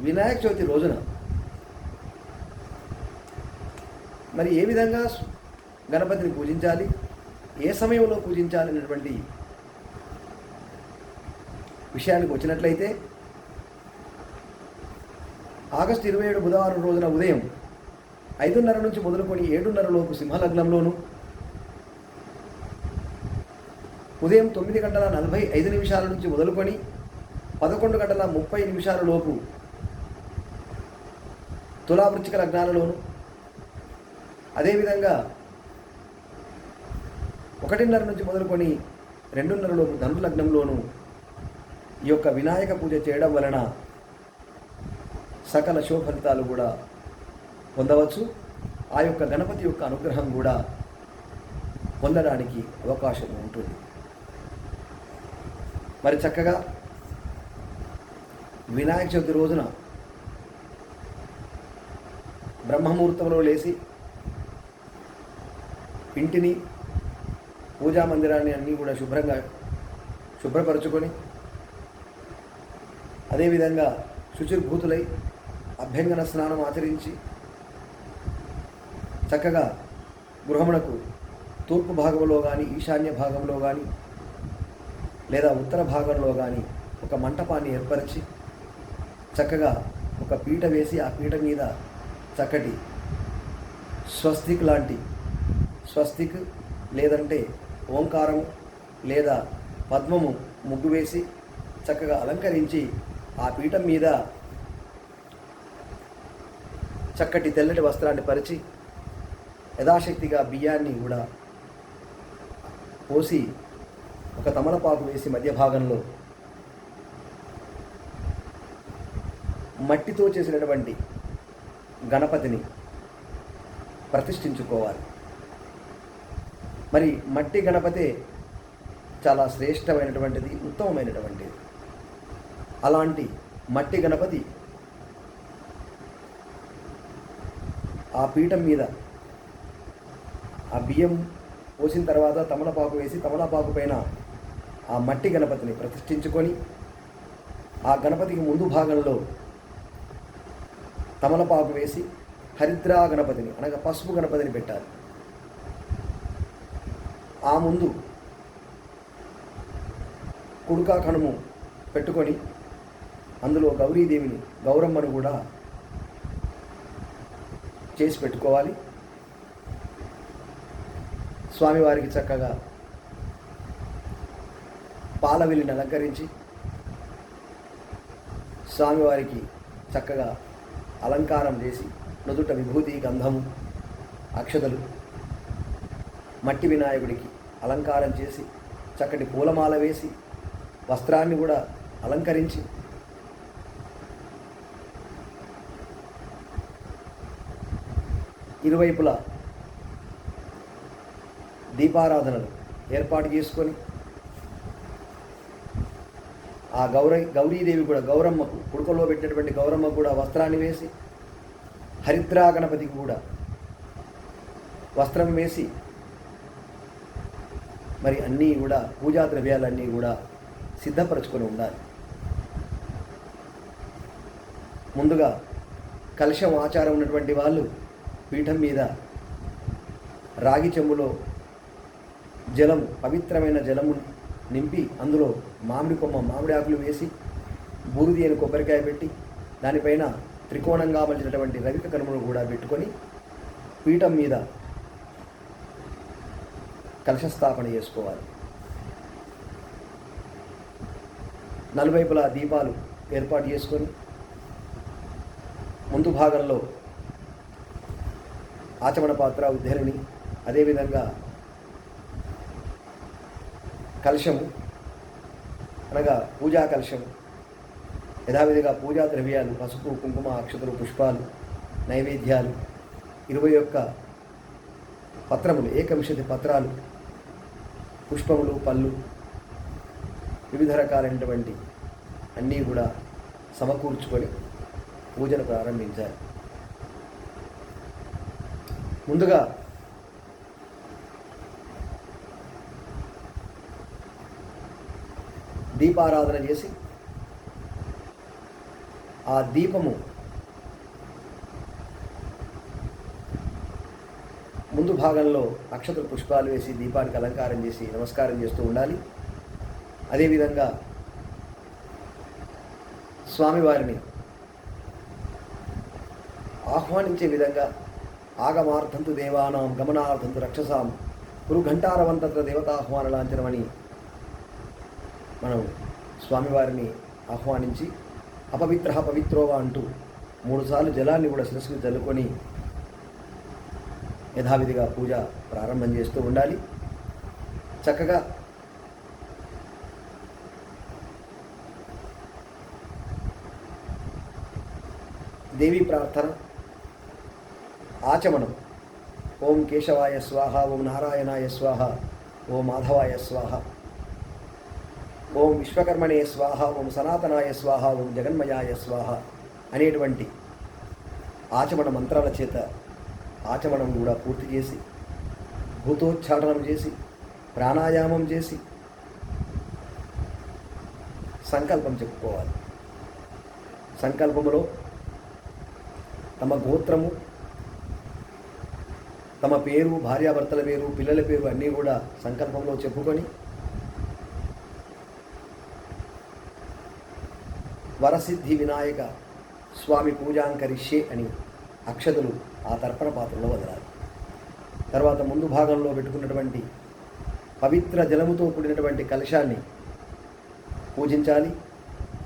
వినాయక చవితి రోజున మరి ఏ విధంగా గణపతిని పూజించాలి? ఏ సమయంలో పూజించాలి అనేటువంటి విషయానికి వచ్చినట్లయితే ఆగస్టు ఇరవై ఏడు బుధవారం రోజున ఉదయం ఐదున్నర నుంచి మొదలుకొని ఏడున్నరలోపు సింహలగ్నంలోను ఉదయం తొమ్మిది గంటల నలభై ఐదు నిమిషాల నుంచి మొదలుకొని పదకొండు గంటల ముప్పై నిమిషాల లోపు తులావృచ్చిక లగ్నాలలోను. అదేవిధంగా ఒకటిన్నర నుంచి మొదలుకొని రెండున్నరలో లోపు లగ్నంలోను ఈ యొక్క వినాయక పూజ చేయడం వలన సకల శుభ ఫలితాలు కూడా పొందవచ్చు. ఆ యొక్క గణపతి యొక్క అనుగ్రహం కూడా పొందడానికి అవకాశం ఉంటుంది. మరి చక్కగా వినాయక చవితి రోజున బ్రహ్మముహూర్తంలో లేచి ఇంటిని పూజా మందిరాన్ని అన్నీ కూడా శుభ్రంగా శుభ్రపరచుకొని అదేవిధంగా శుచిర్భూతులై అభ్యంగన స్నానం ఆచరించి చక్కగా గృహమునకు తూర్పు భాగంలో కానీ ఈశాన్య భాగంలో కానీ లేదా ఉత్తర భాగంలో కానీ ఒక మంటపాన్ని ఏర్పరిచి చక్కగా ఒక పీట వేసి ఆ పీట మీద చక్కటి స్వస్తిక్ లాంటి స్వస్తిక్ లేదంటే ఓంకారం లేదా పద్మము ముగ్గు వేసి చక్కగా అలంకరించి ఆ పీఠం మీద చక్కటి తెల్లటి వస్త్రాన్ని పరిచి యథాశక్తిగా బియ్యాన్ని కూడా పోసి ఒక తమలపాకు వేసి మధ్య భాగంలో మట్టితో చేసినటువంటి గణపతిని ప్రతిష్ఠించుకోవాలి. మరి మట్టి గణపతే చాలా శ్రేష్టమైనటువంటిది ఉత్తమమైనటువంటిది. అలాంటి మట్టి గణపతి ఆ పీఠం మీద ఆ బియ్యం పోసిన తర్వాత తమలపాకు వేసి తమలపాకు పైన ఆ మట్టి గణపతిని ప్రతిష్ఠించుకొని ఆ గణపతికి ముందు భాగంలో తమలపాకు వేసి హరిద్రా గణపతిని అనగా పసుపు గణపతిని పెట్టాలి. ఆ ముందు కుడుకా కణము పెట్టుకొని అందులో గౌరీదేవిని గౌరమ్మను కూడా చేసి పెట్టుకోవాలి. స్వామివారికి చక్కగా పాలవిల్లిని అలంకరించి స్వామివారికి చక్కగా అలంకారం చేసి నుదుట విభూతి గంధము అక్షతలు మట్టి వినాయకుడికి అలంకారం చేసి చక్కటి పూలమాల వేసి వస్త్రాన్ని కూడా అలంకరించి ఇరువైపులా దీపారాధనలు ఏర్పాటు చేసుకొని ఆ గౌర గౌరీదేవి కూడా గౌరమ్మకు కుడుకలో పెట్టినటువంటి గౌరమ్మ కూడా వస్త్రాన్ని వేసి హరిద్రా గణపతికి కూడా వస్త్రం వేసి మరి అన్నీ కూడా పూజా ద్రవ్యాలన్నీ కూడా సిద్ధపరచుకొని ఉండాలి. ముందుగా కలశం ఆచారం ఉన్నటువంటి వాళ్ళు పీఠం మీద రాగి చెంబులో జలము పవిత్రమైన జలము నింపి అందులో మామిడి కొమ్మ మామిడి ఆకులు వేసి బూరిది అని కొబ్బరికాయ పెట్టి దానిపైన త్రికోణంగా మలిచినటువంటి రవిక కనుమను కూడా పెట్టుకొని పీఠం మీద కలశస్థాపన చేసుకోవాలి. నలువైపులా దీపాలు ఏర్పాటు చేసుకొని ముందు భాగంలో ఆచమణ పాత్ర ఉద్ధరిణి అదేవిధంగా కలశము అనగా పూజా కలశము యథావిధిగా పూజా ద్రవ్యాలు పసుపు కుంకుమ అక్షతలు పుష్పాలు నైవేద్యాలు ఇరవై ఒక్క పత్రములు ఏకవిశతి పత్రాలు పుష్పములు పళ్ళు వివిధ రకాలైనటువంటి అన్నీ కూడా సమకూర్చుకొని పూజను ప్రారంభించాలి ముందుగా దీపారాధన చేసి ఆ దీపము ముందు భాగంలో నక్షత్ర పుష్పాలు వేసి దీపానికి అలంకారం చేసి నమస్కారం చేస్తూ ఉండాలి. అదేవిధంగా స్వామివారిని ఆహ్వానించే విధంగా ఆగమార్థంతు దేవానాం గమనార్థంతు రక్షసాం గురు ఘంటారవంతత్ర దేవతాహ్వాన లాంఛనమని మనం స్వామివారిని ఆహ్వానించి అపవిత్ర పవిత్రోవా అంటూ మూడుసార్లు జలాన్ని కూడా శిరస్సుకు చల్లుకొని యథావిధిగా పూజ ప్రారంభం చేస్తూ ఉండాలి. చక్కగా దేవీ ప్రార్థన ఆచమనం. ఓం కేశవాయ స్వాహ ఓం నారాయణాయ స్వాహ ఓం మాధవాయ స్వాహ. ఓం విశ్వకర్మణే స్వాహ ఓం సనాతనాయ స్వాహ ఓం జగన్మయాయ స్వాహ అనేటువంటి ఆచమణ మంత్రాల చేత ఆచమనం కూడా పూర్తి చేసి భూతోచ్చాటనం చేసి ప్రాణాయామం చేసి సంకల్పం చెప్పుకోవాలి. సంకల్పములో తమ గోత్రము తమ పేరు భార్యాభర్తల పేరు పిల్లల పేరు అన్నీ కూడా సంకల్పంలో చెప్పుకొని వరసిద్ధి వినాయక స్వామి పూజాంకరిష్యే అని అక్షతలు ఆ తర్పణ పాత్రలో వదలాలి. తర్వాత ముందు భాగంలో పెట్టుకున్నటువంటి పవిత్ర జలముతో కూడినటువంటి కలశాన్ని పూజించాలి.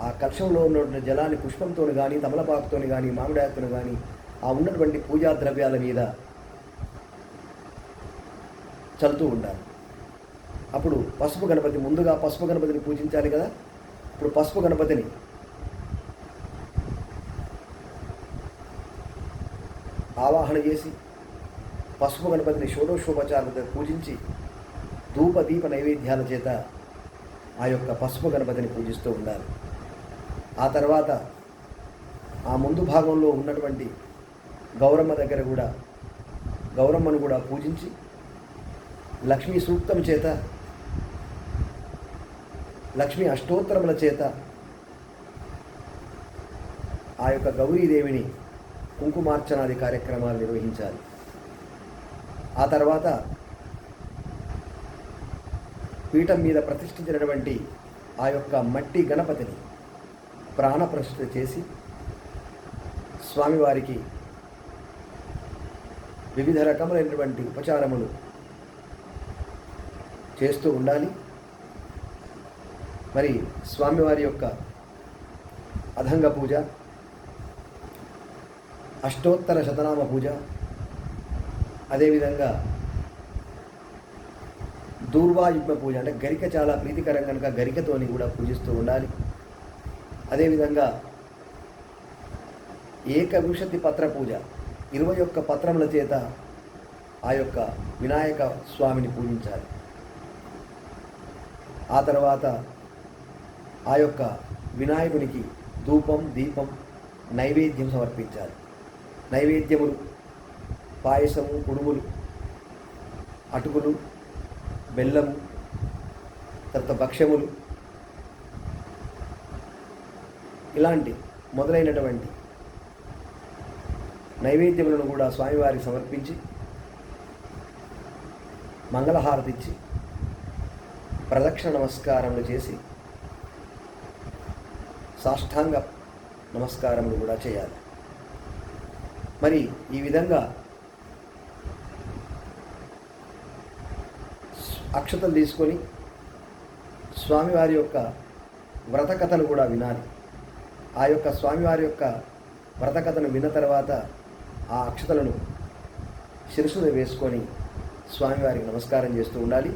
ఆ కలశంలో ఉన్నటువంటి జలాన్ని పుష్పంతో కానీ తమలపాకుతో కానీ మామిడాకుతో కానీ ఆ ఉన్నటువంటి పూజా ద్రవ్యాల మీద చల్లుతూ ఉండాలి. అప్పుడు పసుపు గణపతి ముందుగా పసుపు గణపతిని పూజించాలి కదా? ఇప్పుడు పసుపు గణపతిని ఆవాహన చేసి పసుపు గణపతిని షోడోషోపచారులతో పూజించి ధూప దీప నైవేద్యాల చేత ఆ యొక్క పసుపు గణపతిని పూజిస్తూ ఉండాలి. ఆ తర్వాత ఆ ముందు భాగంలో ఉన్నటువంటి గౌరమ్మ దగ్గర కూడా గౌరమ్మను కూడా పూజించి లక్ష్మీ సూక్తం చేత లక్ష్మీ అష్టోత్తరముల చేత ఆ యొక్క గౌరీదేవిని కుంకుమార్చనాది కార్యక్రమాలు నిర్వహించాలి. ఆ తర్వాత పీఠం మీద ప్రతిష్ఠించినటువంటి ఆ యొక్క మట్టి గణపతిని ప్రాణప్రతిష్ఠ చేసి స్వామివారికి వివిధ రకములైనటువంటి ఉపచారములు చేస్తూ ఉండాలి. మరి స్వామివారి యొక్క అధంగ పూజ అష్టోత్తర శతనామ పూజ. అదేవిధంగా దూర్వాయుగ్మ పూజ అంటే గరిక చాలా ప్రీతికరం కనుక గరికతోని కూడా పూజిస్తూ ఉండాలి. అదేవిధంగా ఏకవింశతి పత్ర పూజ. ఇరవై ఒక్క పత్రముల చేత ఆ యొక్క వినాయక స్వామిని పూజించాలి. ఆ తర్వాత ఆ యొక్క వినాయకునికి ధూపం దీపం నైవేద్యం సమర్పించాలి. నైవేద్యములు పాయసము కుడుములు అటుకులు బెల్లము తర్వాత భక్ష్యములు. ఇలాంటి మొదలైనటువంటి నైవేద్యములను కూడా స్వామివారికి సమర్పించి మంగళహారతి ఇచ్చి ప్రదక్షిణ నమస్కారములు చేసి సాష్టాంగ నమస్కారములు కూడా చేయాలి. మరి ఈ విధంగా అక్షతలు తీసుకొని స్వామివారి యొక్క వ్రత కథను కూడా వినాలి. ఆ యొక్క స్వామివారి యొక్క వ్రత కథను విన్న తర్వాత ఆ అక్షతలను శిరస్సును వేసుకొని స్వామివారికి నమస్కారం చేస్తూ ఉండాలి.